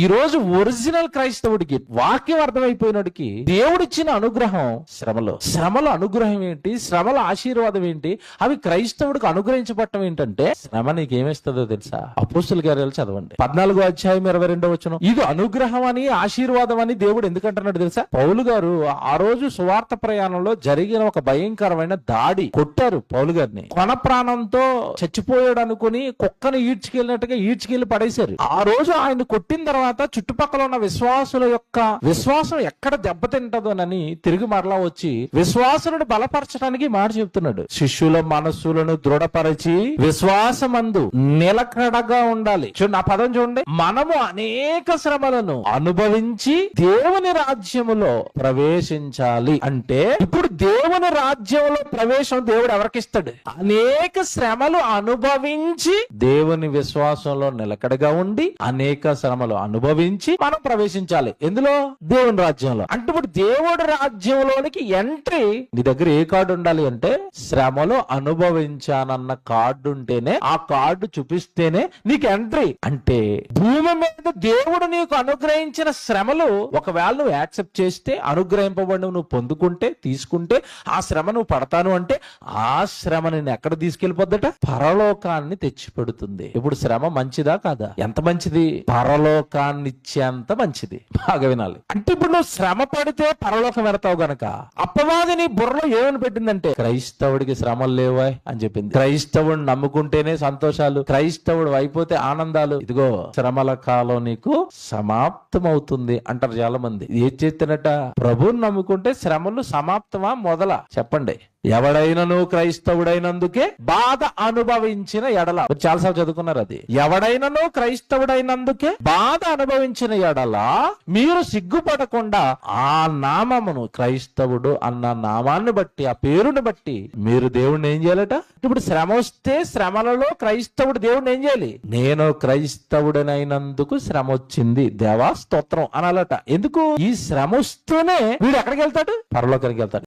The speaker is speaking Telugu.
ఈ రోజు ఒరిజినల్ క్రైస్తవుడికి వాక్యం అర్థమైపోయినటికి దేవుడిచ్చిన అనుగ్రహం శ్రమలో. శ్రమల అనుగ్రహం ఏంటి? శ్రమల ఆశీర్వాదం ఏంటి? అవి క్రైస్తవుడికి అనుగ్రహించబడటం ఏంటంటే శ్రమ నీకు ఏమేస్తుందో తెలుసా? అపోస్తుల గారు చదవండి. పద్నాలుగో అధ్యాయం ఇరవై రెండో వచ్చిన ఇది అనుగ్రహం అని ఆశీర్వాదం అని దేవుడు ఎందుకంటున్నాడు తెలుసా? పౌలు గారు ఆ రోజు సువార్త ప్రయాణంలో జరిగిన ఒక భయంకరమైన దాడి కొట్టారు పౌలు గారిని. కొన ప్రాణంతో చచ్చిపోయాడు అనుకుని కుక్కను ఈడ్చుకెళ్ళినట్టుగా ఈడ్చుకెళ్ళి పడేశారు. ఆ రోజు ఆయన కొట్టిన తర్వాత చుట్టుపక్కల ఉన్న విశ్వాసుల యొక్క విశ్వాసం ఎక్కడ దెబ్బతింటదోనని తిరిగి మరలా వచ్చి విశ్వాసులను బలపరచడానికి మాట చెప్తున్నాడు. శిష్యుల మనస్సులను దృఢపరిచి విశ్వాసమందు నిలకడగా ఉండాలి. చూడండి నా పదం చూడండి. మనము అనేక శ్రమలను అనుభవించి దేవుని రాజ్యములో ప్రవేశించాలి. అంటే ఇప్పుడు దేవుని రాజ్యంలో ప్రవేశం దేవుడు ఎవరికిస్తాడు అనేక శ్రమలు అనుభవించి దేవుని విశ్వాసంలో నిలకడగా ఉండి అనేక శ్రమలు అనుభవించి మనం ప్రవేశించాలి. ఎందులో? దేవుని రాజ్యంలో. అంటే ఇప్పుడు దేవుడి రాజ్యంలోనికి ఎంట్రీ నీ దగ్గర ఏ కార్డు ఉండాలి అంటే శ్రమలు అనుభవించానన్న కార్డు ఉంటేనే ఆ కార్డు చూపిస్తేనే నీకు ఎంట్రీ. అంటే భూమి మీద దేవుడు నీకు అనుగ్రహించిన శ్రమలు ఒకవేళ నువ్వు యాక్సెప్ట్ చేస్తే అనుగ్రహింపబడి నువ్వు పొందుకుంటే తీసుకుంటే ఆ శ్రమ నువ్వు పడతాను అంటే ఆ శ్రమ నేను ఎక్కడ తీసుకెళ్ళిపోద్దట పరలోకాన్ని తెచ్చిపెడుతుంది. ఇప్పుడు శ్రమ మంచిదా కాదా? ఎంత మంచిది? పరలోకాన్ని ఇచ్చేంత మంచిది. బాగా వినాలి. అంటే ఇప్పుడు నువ్వు శ్రమ పడితే పరలోకం వెడతావు గనక అప్పవాది బుర్రలో ఏమని పెట్టిందంటే క్రైస్తవుడికి శ్రమలు లేవా అని చెప్పింది. క్రైస్తవుడు నమ్ముకుంటేనే సంతోషాలు క్రైస్తవుడు అయిపోతే ఆనందాలు. ఇదిగో శ్రమల కాలం నీకు సమాప్తమవుతుంది అంటారు చాలా మంది ఏం చేస్తున్నట్ట ప్రభువుని నమ్ముకుంటే శ్రమలు సమాప్తమా మొదల? చెప్పండి. ఎవడైనను క్రైస్తవుడైనందుకే బాధ అనుభవించిన ఎడల. చాలాసార్లు చదువుకున్నారు అది. ఎవడైనను క్రైస్తవుడైనందుకే బాధ అనుభవించిన ఎడల మీరు సిగ్గుపడకుండా ఆ నామమును క్రైస్తవుడు అన్న నామాన్ని బట్టి ఆ పేరుని బట్టి మీరు దేవుడిని ఏం చేయాలట? ఇప్పుడు శ్రమ వస్తే శ్రమలలో క్రైస్తవుడు దేవుడిని ఏం చేయాలి? నేను క్రైస్తవుడనైనందుకు శ్రమ వచ్చింది దేవా స్తోత్రం అనాలట. ఎందుకు? ఈ శ్రమ వస్తేనే వీడు ఎక్కడికి వెళ్తాడు? పరలోకానికి వెళ్తాడు.